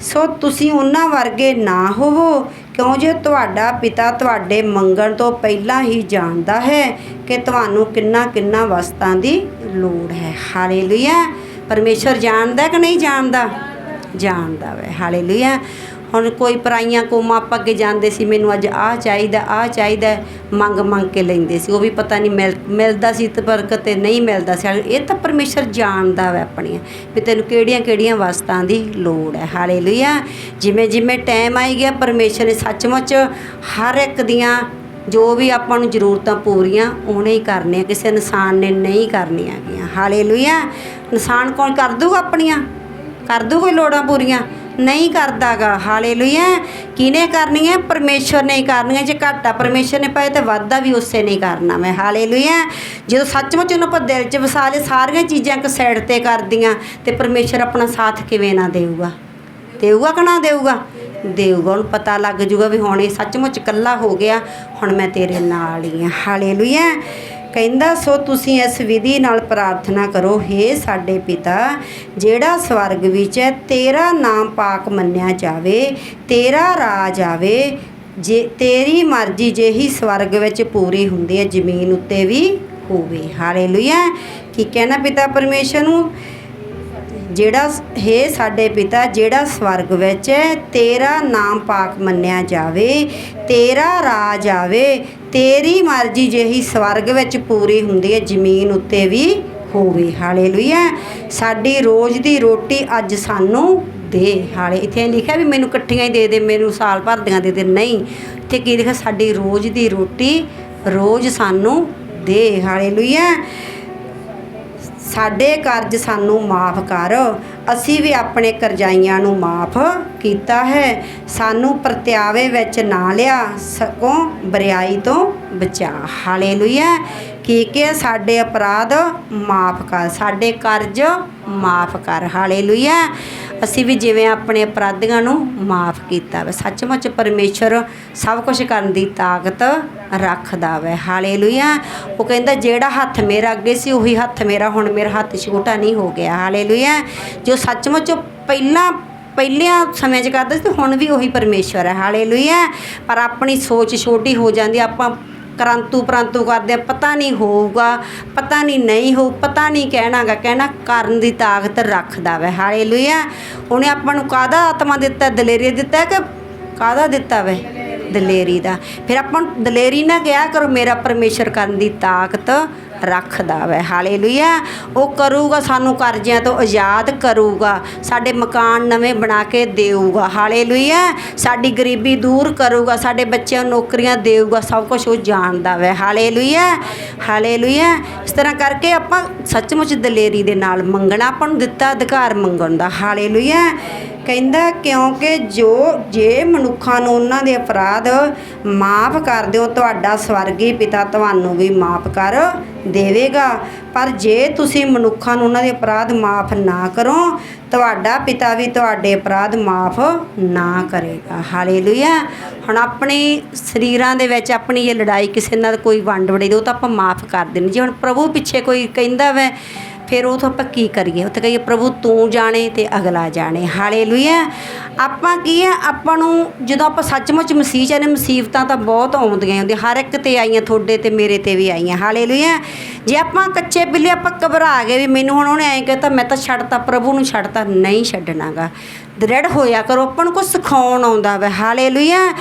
ਸੋ ਤੁਸੀਂ ਉਹਨਾਂ ਵਰਗੇ ਨਾ ਹੋਵੋ, ਕਿਉਂ ਜੇ ਤੁਹਾਡਾ ਪਿਤਾ ਤੁਹਾਡੇ ਮੰਗਣ ਤੋਂ ਪਹਿਲਾਂ ਹੀ ਜਾਣਦਾ ਹੈ ਕਿ ਤੁਹਾਨੂੰ ਕਿੰਨਾ ਕਿੰਨਾ ਵਸਤਾਂ ਦੀ ਲੋੜ ਹੈ। ਹਾਲੇਲੂਇਆ। ਪਰਮੇਸ਼ਰ ਜਾਣਦਾ ਕਿ ਨਹੀਂ ਜਾਣਦਾ? ਜਾਣਦਾ ਵੇ। ਹਾਲੇਲੂਇਆ। ਹੁਣ ਕੋਈ ਪਰਾਈਆਂ ਕੋਮਾਂ ਆਪਾਂ ਅੱਗੇ ਜਾਂਦੇ ਸੀ, ਮੈਨੂੰ ਅੱਜ ਆਹ ਚਾਹੀਦਾ ਆਹ ਚਾਹੀਦਾ, ਮੰਗ ਮੰਗ ਕੇ ਲੈਂਦੇ ਸੀ। ਉਹ ਵੀ ਪਤਾ ਨਹੀਂ ਮਿਲ, ਮਿਲਦਾ ਸੀ ਤੇ ਪਰ ਕਿਤੇ ਨਹੀਂ ਮਿਲਦਾ ਸੀ। ਇਹ ਤਾਂ ਪਰਮੇਸ਼ਰ ਜਾਣਦਾ ਵੈ ਆਪਣੀਆਂ। ਵੀ ਤੈਨੂੰ ਕਿਹੜੀਆਂ ਕਿਹੜੀਆਂ ਵਸਤਾਂ ਦੀ ਲੋੜ ਹੈ। ਹਾਲੇਲੂਇਆ। ਜਿਵੇਂ ਜਿਵੇਂ ਟਾਈਮ ਆਈ ਗਿਆ, ਪਰਮੇਸ਼ਰ ਨੇ ਸੱਚਮੁੱਚ ਹਰ ਇੱਕ ਦੀਆਂ ਜੋ ਵੀ ਆਪਾਂ ਨੂੰ ਜ਼ਰੂਰਤਾਂ ਪੂਰੀਆਂ, ਉਹਨੇ ਹੀ ਕਰਨੀਆਂ। ਕਿਸੇ ਇਨਸਾਨ ਨੇ ਨਹੀਂ ਕਰਨੀਆਂ ਹੈਗੀਆਂ। ਹਾਲੇਲੂਇਆ। ਇਨਸਾਨ ਕੌਣ ਕਰ ਦੂਗਾ ਆਪਣੀਆਂ? ਕਰ ਦੂ ਕੋਈ ਲੋੜਾਂ ਪੂਰੀਆਂ? ਨਹੀਂ ਕਰਦਾਗਾ। ਹਾਲੇਲੂਇਆ। ਕਿਹਨੇ ਕਰਨੀਆਂ? ਪਰਮੇਸ਼ਰ ਨੇ ਹੀ ਕਰਨੀਆਂ। ਜੇ ਘਾਟਾ ਪਰਮੇਸ਼ਰ ਨੇ ਪਾਇਆ ਤੇ ਵਾਧਾ ਵੀ ਉਸੇ ਨੇ ਕਰਨਾ ਮੈਂ। ਹਾਲੇਲੂਇਆ। ਜਦੋਂ ਸੱਚਮੁੱਚ ਉਹਨੂੰ ਆਪਾਂ ਦਿਲ 'ਚ ਵਸਾ ਲਏ, ਸਾਰੀਆਂ ਚੀਜ਼ਾਂ ਇੱਕ ਸਾਈਡ ਤੇ ਕਰਦੀਆਂ, ਤੇ ਪਰਮੇਸ਼ਰ ਆਪਣਾ ਸਾਥ ਕਿਵੇਂ ਨਾ ਦੇਊਗਾ? ਦੇਊਗਾ ਕਿ ਨਾ ਦੇਊਗਾ? ਦੇਊਗਾ। ਉਹਨੂੰ ਪਤਾ ਲੱਗ ਜੂਗਾ ਵੀ ਹੁਣ ਇਹ ਸੱਚਮੁੱਚ ਇਕੱਲਾ ਹੋ ਗਿਆ, ਹੁਣ ਮੈਂ ਤੇਰੇ ਨਾਲ ਹੀ ਹਾਂ ਹਾਲੇਲੂਇਆ। ਕਹਿੰਦਾ, ਸੋ ਤੁਸੀਂ ਇਸ ਵਿਧੀ ਨਾਲ ਪ੍ਰਾਰਥਨਾ ਕਰੋ हे ਸਾਡੇ ਪਿਤਾ, ਜਿਹੜਾ ਸਵਰਗ ਵਿੱਚ ਹੈ, ਤੇਰਾ ਨਾਮ ਪਾਕ ਮੰਨਿਆ ਜਾਵੇ, ਤੇਰਾ ਰਾਜ ਆਵੇ, ਜੇ ਤੇਰੀ ਮਰਜ਼ੀ ਜਿਹੀ ਸਵਰਗ ਵਿੱਚ ਪੂਰੀ ਹੁੰਦੀ ਹੈ, ਜ਼ਮੀਨ ਉੱਤੇ ਵੀ ਹੋਵੇ। ਹਾਲੇਲੂਇਆ ਕੀ ਕਹਿਣਾ ਪਿਤਾ ਪਰਮੇਸ਼ਰ ਨੂੰ? ਜਿਹੜਾ ਹੈ ਸਾਡੇ ਪਿਤਾ, ਜਿਹੜਾ ਸਵਰਗ ਵਿੱਚ ਹੈ, ਤੇਰਾ ਨਾਮ ਪਾਕ ਮੰਨਿਆ ਜਾਵੇ, ਤੇਰਾ ਰਾਜ ਆਵੇ ਤੇਰੀ ਮਰਜ਼ੀ ਜਿਹੀ ਸਵਰਗ ਵਿੱਚ ਪੂਰੀ ਹੁੰਦੀ ਹੈ, ਜ਼ਮੀਨ ਉੱਤੇ ਵੀ ਹੋਵੇ। ਹਾਲੇਲੂਇਆ। ਸਾਡੀ ਰੋਜ਼ ਦੀ ਰੋਟੀ ਅੱਜ ਸਾਨੂੰ ਦੇ। ਹਾਲੇ ਇੱਥੇ ਲਿਖਿਆ ਵੀ ਮੈਨੂੰ ਇਕੱਠੀਆਂ ਹੀ ਦੇ ਦੇ, ਮੈਨੂੰ ਸਾਲ ਭਰ ਦੀਆਂ ਦੇ ਦੇ। ਨਹੀਂ ਇੱਥੇ ਕੀ ਲਿਖਿਆ? ਸਾਡੀ ਰੋਜ਼ ਦੀ ਰੋਟੀ ਰੋਜ਼ ਸਾਨੂੰ ਦੇ। ਹਾਲੇਲੂਇਆ। ਸਾਡੇ ਕਰਜ਼ ਸਾਨੂੰ ਮਾਫ ਕਰ। ਅਸੀਂ ਵੀ ਆਪਣੇ ਕਰਜ਼ਾਈਆਂ ਨੂੰ ਮਾਫ ਕੀਤਾ ਹੈ। ਸਾਨੂੰ ਪ੍ਰਤਿਆਵੇ ਵਿੱਚ ਨਾ ਲਿਆ ਸਕੋਂ ਬਰਿਆਈ ਤੋਂ ਬਚਾ। ਹਾਲੇਲੂਇਆ। ਕੀ ਕਿ ਸਾਡੇ ਅਪਰਾਧ ਮਾਫ ਕਰ, ਸਾਡੇ ਕਰਜ਼ ਮਾਫ ਕਰ। ਹਾਲੇਲੂਇਆ। ਅਸੀਂ ਵੀ ਜਿਵੇਂ ਆਪਣੇ ਅਪਰਾਧੀਆਂ ਨੂੰ ਮਾਫ ਕੀਤਾ ਵਾ। ਸੱਚਮੁੱਚ ਪਰਮੇਸ਼ਰ ਸਭ ਕੁਝ ਕਰਨ ਦੀ ਤਾਕਤ ਰੱਖਦਾ ਵੈ। ਹਾਲੇਲੂਇਆ। ਉਹ ਕਹਿੰਦਾ, ਜਿਹੜਾ ਹੱਥ ਮੇਰਾ ਅੱਗੇ ਸੀ, ਉਹੀ ਹੱਥ ਮੇਰਾ ਹੁਣ ਮੇਰਾ ਹੱਥ ਛੋਟਾ ਨਹੀਂ ਹੋ ਗਿਆ। ਹਾਲੇਲੂਇਆ। ਜੋ ਸੱਚਮੁੱਚ ਉਹ ਪਹਿਲਾਂ, ਪਹਿਲਿਆਂ ਸਮਿਆਂ 'ਚ ਕਰਦਾ ਸੀ ਤੇ ਹੁਣ ਵੀ ਉਹੀ ਪਰਮੇਸ਼ਵਰ ਹੈ। ਹਾਲੇਲੂਇਆ। ਪਰ ਆਪਣੀ ਸੋਚ ਛੋਟੀ ਹੋ ਜਾਂਦੀ ਆਪਾਂ ਕਰੰਤੂ ਪਰੰਤੂ ਕਰਦੇ ਆ, ਪਤਾ ਨਹੀਂ ਹੋਊਗਾ, ਪਤਾ ਨਹੀਂ ਨਹੀਂ ਹੋਊ, ਪਤਾ ਨਹੀਂ ਕਹਿਣਾਗਾ, ਕਹਿਣਾ ਕਰਨ ਦੀ ਤਾਕਤ ਰੱਖਦਾ ਵੈ। ਹਾਲੇਲੂਇਆ। ਉਹਨੇ ਆਪਾਂ ਨੂੰ ਕਾਹਦਾ ਆਤਮਾ ਦਿੱਤਾ? ਦਲੇਰੀ ਦਿੱਤਾ ਕਿ ਕਾਹਦਾ ਦਿੱਤਾ ਵੈ? ਦਲੇਰੀ ਦਾ। ਫਿਰ ਆਪਾਂ ਦਲੇਰੀ ਨਾ ਕਿਹਾ ਕਰੋ, ਮੇਰਾ ਪਰਮੇਸ਼ਰ ਕਰਨ ਦੀ ਤਾਕਤ ਰੱਖਦਾ ਵੈ ਹਾਲੇਲੂਇਆ। ਉਹ ਕਰੂਗਾ, ਸਾਨੂੰ ਕਰਜ਼ਿਆਂ ਤੋਂ ਆਜ਼ਾਦ ਕਰੂਗਾ। ਸਾਡੇ ਮਕਾਨ ਨਵੇਂ ਬਣਾ ਕੇ ਦੇਊਗਾ। ਹਾਲੇਲੂਇਆ। ਸਾਡੀ ਗਰੀਬੀ ਦੂਰ ਕਰੂਗਾ। ਸਾਡੇ ਬੱਚਿਆਂ ਨੂੰ ਨੌਕਰੀਆਂ ਦੇਊਗਾ। ਸਭ ਕੁਝ ਉਹ ਜਾਣਦਾ ਵੈ ਹਾਲੇਲੂਇਆ। ਹਾਲੇਲੂਇਆ। ਇਸ ਤਰ੍ਹਾਂ ਕਰਕੇ ਆਪਾਂ ਸੱਚਮੁੱਚ ਦਲੇਰੀ ਦੇ ਨਾਲ ਮੰਗਣਾ ਆਪਾਂ ਨੂੰ ਦਿੱਤਾ, ਅਧਿਕਾਰ ਮੰਗਣ ਦਾ। ਹਾਲੇਲੂਇਆ। ਕਹਿੰਦਾ, ਕਿਉਂਕਿ ਜੋ, ਜੇ ਮਨੁੱਖਾਂ ਨੂੰ ਉਹਨਾਂ ਦੇ ਅਪਰਾਧ ਮਾਫ ਕਰ ਦਿਓ, ਤੁਹਾਡਾ ਸਵਰਗੀ ਪਿਤਾ ਤੁਹਾਨੂੰ ਵੀ ਮਾਫ ਕਰ ਦੇਵੇਗਾ। ਪਰ ਜੇ ਤੁਸੀਂ ਮਨੁੱਖਾਂ ਨੂੰ ਉਹਨਾਂ ਦੇ ਅਪਰਾਧ ਮਾਫ ਨਾ ਕਰੋ, ਤੁਹਾਡਾ ਪਿਤਾ ਵੀ ਤੁਹਾਡੇ ਅਪਰਾਧ ਮਾਫ ਨਾ ਕਰੇਗਾ। ਹਾਲੇਲੂਇਆ। ਹੁਣ ਆਪਣੇ ਸਰੀਰਾਂ ਦੇ ਵਿੱਚ ਆਪਣੀ ਇਹ ਲੜਾਈ ਕਿਸੇ ਨਾਲ ਕੋਈ ਵੰਡ ਵੜੇ ਉਹ ਤਾਂ ਆਪਾਂ ਮਾਫ ਕਰ ਦਿੰਦੇ। ਜੇ ਹੁਣ ਪ੍ਰਭੂ ਪਿੱਛੇ ਕੋਈ ਕਹਿੰਦਾ ਵੈ ਫਿਰ ਉਹ ਤੋਂ ਆਪਾਂ ਕੀ ਕਰੀਏ? ਉੱਥੇ ਕਹੀਏ, ਪ੍ਰਭੂ, ਤੂੰ ਜਾਣੇ ਤੇ ਅਗਲਾ ਜਾਣੇ। ਹਾਲੇਲੂਇਆ। ਆਪਾਂ ਕੀ ਹੈ ਆਪਾਂ ਨੂੰ ਜਦੋਂ ਆਪਾਂ ਸੱਚਮੁੱਚ ਮਸੀਹ ਚ ਨੇ ਮੁਸੀਬਤਾਂ ਤਾਂ ਬਹੁਤ ਆਉਂਦੀਆਂ ਹੁੰਦੀਆਂ। ਹਰ ਇੱਕ ਤੇ ਆਈਆਂ, ਤੁਹਾਡੇ ਤੇ ਮੇਰੇ ਤੇ ਵੀ ਆਈਆਂ। ਹਾਲੇਲੂਇਆ। ਜੇ ਆਪਾਂ ਕੱਚੇ ਬਿੱਲੇ, ਆਪਾਂ ਘਬਰਾ ਗਏ ਵੀ ਮੈਨੂੰ ਹੁਣ ਉਹਨੇ ਐਂ ਕਹਤਾ, ਮੈਂ ਤਾਂ ਛੱਡਤਾ, ਪ੍ਰਭੂ ਨੂੰ ਛੱਡਤਾ, ਨਹੀਂ ਛੱਡਣਾਗਾ। ਦ੍ਰਿੜ ਹੋਇਆ ਕਰੋ, ਆਪਾਂ ਨੂੰ ਕੁਝ ਸਿਖਾਉਣ ਆਉਂਦਾ ਵਾ। ਹਾਲੇਲੂਇਆ।